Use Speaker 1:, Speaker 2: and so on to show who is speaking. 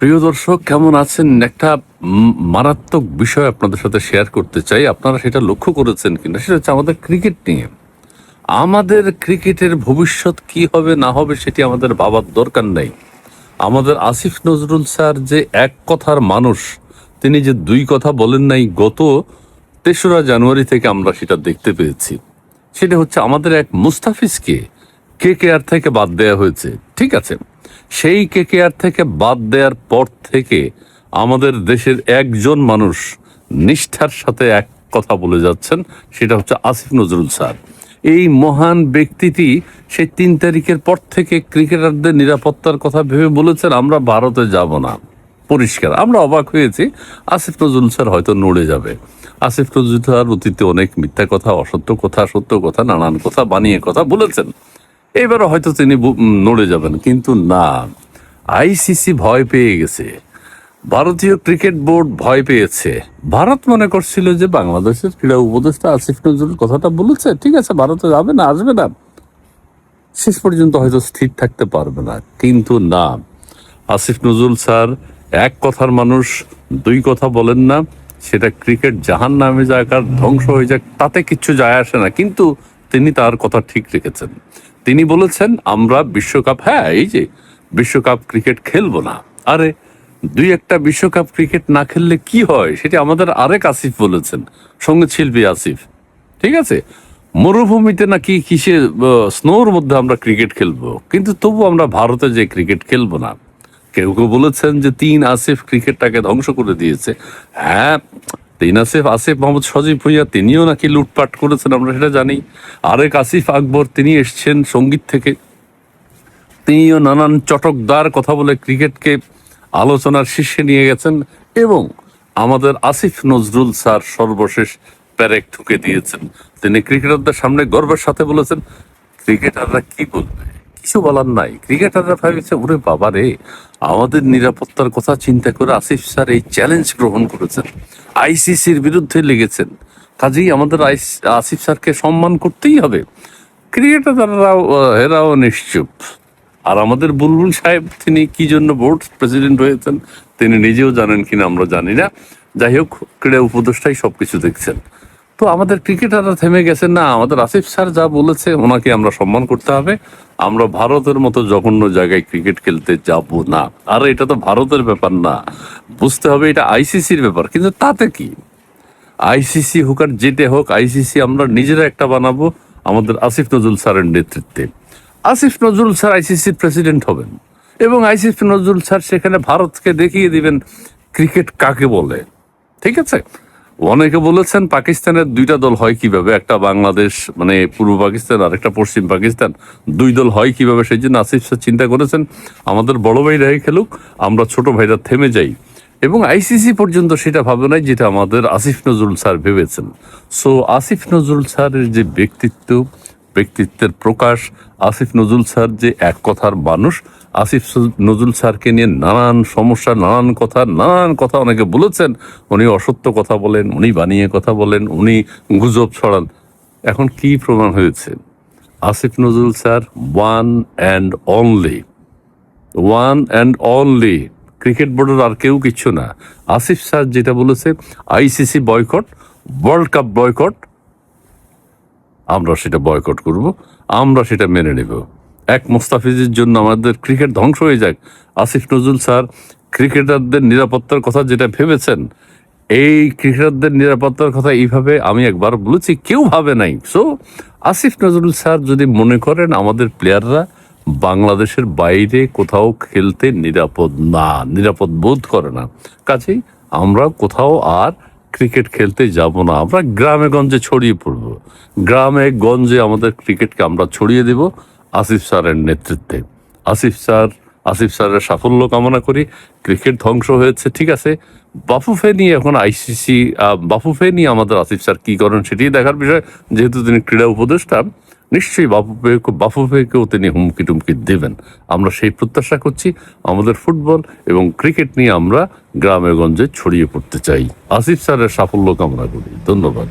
Speaker 1: প্রিয় দর্শক, কেমন আছেন? একটা মারাত্মক বিষয় আপনাদের সাথে শেয়ার করতে চাই। আপনারা সেটা লক্ষ্য করেছেন কিনা? সেটা হচ্ছে আমাদের ক্রিকেট নিয়ে। আমাদের ক্রিকেটের ভবিষ্যৎ কি হবে, না হবে, সেটি আমাদের ভাবার দরকার নেই। আমাদের আসিফ নজরুল স্যার যে এক কথার মানুষ, তিনি যে দুই কথা বলেন নাই, গত তেসরা জানুয়ারি থেকে আমরা সেটা দেখতে পেয়েছি। সেটা হচ্ছে আমাদের এক মুস্তাফিজকে কে কে আর থেকে বাদ দেওয়া হয়েছে। ঠিক আছে? সেই কে কে আর থেকে বাদ দেওয়ার পর থেকে আমাদের দেশের একজন মানুষ নিষ্ঠার সাথে এক কথা বলে যাচ্ছেন, সেটা হচ্ছে আসিফ নজরুল স্যার। এই মহান ব্যক্তিটি সেই তিন তারিখের পর থেকে ক্রিকেটারদের নিরাপত্তার কথা ভেবে বলেছেন, আমরা ভারতে যাব না। পরিষ্কার, আমরা অবাক হয়েছি, আসিফ নজরুল স্যার হয়তো নড়ে যাবে। আসিফ নজরুল স্যার অতীতে অনেক মিথ্যা কথা, অসত্য কথা, সত্য কথা, নানান কথা, বানিয়ে কথা বলেছেন। এবারও হয়তো তিনি নড়ে যাবেন, কিন্তু না। আইসিসি ভয় পেয়ে গেছে। ভারতীয় ক্রিকেট বোর্ড ভয় পেয়েছে। ভারত মনে করছিল যে বাংলাদেশের ক্রীড়া উপদেষ্টা আসিফ নজরুল কথাটা বলেছে, ঠিক আছে, ভারতে যাবে না, আসবে না। শেষ পর্যন্ত হয়তো স্থির থাকতে পারবে না, কিন্তু না। আসিফ নজরুল স্যার, এক কথার মানুষ, দুই কথা বলেন না। সেটা ক্রিকেট জাহান নামে যাক আর ধ্বংস হয়ে যাক, তাতে কিচ্ছু যায় আসে না, কিন্তু তিনি তার কথা ঠিক রেখেছেন। তিনি বলেছেন, আমরা বিশ্বকাপ হ্যাঁ এই যে, বিশ্বকাপ ক্রিকেট খেলব না। আরে, দুই একটা বিশ্বকাপ ক্রিকেট না খেললে কি হয়? সেটা আমাদের আরেক আসিফ বলেছেন সংগীত শিল্পী আসিফ। ঠিক আছে? মরুভূমিতে নাকি কিসে স্নোর মধ্যে আমরা ক্রিকেট খেলব। কিন্তু তবু আমরা ভারতে যে ক্রিকেট খেলব না। কেউ কেউ বলেছেন যে, তিন আসিফ ক্রিকেটটাকে ধ্বংস করে দিয়েছে। হ্যাঁ তিন আসিফ আসিফ মোহাম্মদ সজীব ভুইয়া, তিনিও নাকি লুটপাট করেছেন, আমরা সেটা জানি। আরেক আসিফ আকবর, তিনি এসছেন সংগীত থেকে। তিনিও নানান চটকদার কথা বলে ক্রিকেটকে আলোচনার শীর্ষে নিয়ে গেছেন এবং আমাদের আসিফ নজরুল স্যার সর্বশেষ প্যারেক ঠুকে দিয়েছেন। তিনি ক্রিকেটারদের সামনে গর্বের সাথে বলেছেন, ক্রিকেটাররা কি বলবে? কিছু বলার নাই। ক্রিকেটাররা ভাবেছে, ওরে বাবা রে, আমাদের নিরাপত্তার কথা চিন্তা করে আসিফ স্যার এই চ্যালেঞ্জ গ্রহণ করেছেন। আইসিসির বিরুদ্ধে লেগেছেন। কাজেই আমাদের আসিফ স্যারকে সম্মান করতেই হবে। ক্রিকেটাররাও, এরাও নিশ্চুপ। আর আমাদের বুলবুল সাহেব, তিনি কি জন্য বোর্ড প্রেসিডেন্ট হয়েছেন, তিনি নিজেও জানেন কিনা, আমরা জানি না। যাই হোক, ক্রীড়া উপদেষ্টাই সবকিছু দেখছেন। তো আমাদের ক্রিকেটাররা থেমে গেছেন না, আমাদের আসিফ স্যার যা বলেছে ওনাকে আমরা সম্মান করতে হবে। আমরা ভারতের মতো জঘন্য জায়গায় ক্রিকেট খেলতে যাব না। আর, এটা তো ভারতের ব্যাপার না। বুঝতে হবে এটা আইসিসির ব্যাপার। কিন্তু তাতে কি? আইসিসি হোক আর যেতে হোক আইসিসি আমরা নিজেরা একটা বানাবো আমাদের আসিফ নজরুল স্যারের নেতৃত্বে। আসিফ নজরুল স্যার আইসিসির প্রেসিডেন্ট হবেন এবং আইসিফ নজরুল স্যার সেখানে ভারতকে দেখিয়ে দিবেন ক্রিকেট কাকে বলে। ঠিক আছে? অনেকে বলেছেন পাকিস্তানের দুইটা দল হয় কীভাবে? একটা বাংলাদেশ মানে পূর্ব পাকিস্তান আর একটা পশ্চিম পাকিস্তান। দুই দল হয় কীভাবে সেই জন্য আসিফ স্যার চিন্তা করেছেন, আমাদের বড় ভাইরাই খেলুক, আমরা ছোট ভাইরা থেমে যাই। এবং আইসিসি পর্যন্ত সেটা ভাবে নাই যেটা আমাদের আসিফ নজরুল স্যার ভেবেছেন। সো আসিফ নজরুল স্যারের যে ব্যক্তিত্ব ব্যক্তিত্বের প্রকাশ। আসিফ নজরুল স্যার যে এক কথার মানুষ, আসিফ নজরুল স্যারকে নিয়ে নানান সমস্যা, নানান কথা নানান কথা অনেকে বলেছেন। উনি অসত্য কথা বলেন, উনি বানিয়ে কথা বলেন, উনি গুজব ছড়ান। এখন কি প্রমাণ হয়েছে? Asif Nazrul sir one and only one and only cricket বোর্ডের আর কেউ কিচ্ছু না। আসিফ স্যার যেটা বলেছে ICC boycott world cup boycott আমরা সেটা বয়কট করব, আমরা সেটা মেনে নেব। এক মোস্তাফিজের জন্য আমাদের ক্রিকেট ধ্বংস হয়ে যাক। আসিফ নজরুল স্যার ক্রিকেটারদের নিরাপত্তার কথা যেটা ভেবেছেন, এই ক্রিকেটারদের নিরাপত্তার কথা এইভাবে আমি একবার বলেছি, কেউ ভাবে নাই। সো আসিফ নজরুল স্যার যদি মনে করেন আমাদের প্লেয়াররা বাংলাদেশের বাইরে কোথাও খেলতে নিরাপদ না, নিরাপদ বোধ করে না। কাজেই আমরা কোথাও আর ক্রিকেট খেলতে যাব না। আমরা গ্রামে গঞ্জে ছড়িয়ে পড়ব। গ্রামে গঞ্জে আমাদের ক্রিকেটকে আমরা ছড়িয়ে দেব আসিফ স্যারের নেতৃত্বে। আসিফ স্যার, আসিফ স্যারের সাফল্য কামনা করি। ক্রিকেট ধ্বংস হয়েছে, ঠিক আছে? বাফুফে নিয়ে এখন আইসিসি বাফুফে নিয়ে আমাদের আসিফ স্যার কী করেন সেটি দেখার বিষয়। যেহেতু তিনি ক্রীড়া উপদেষ্টা নিশ্চয়ই বাফুফে বাফুফেকেও তিনি হুমকি টুমকি দেবেন। আমরা সেই প্রত্যাশা করছি আমাদের ফুটবল এবং ক্রিকেট নিয়ে আমরা গ্রামে গঞ্জে ছড়িয়ে পড়তে চাই। আসিফ স্যারের সাফল্য কামনা করি। ধন্যবাদ।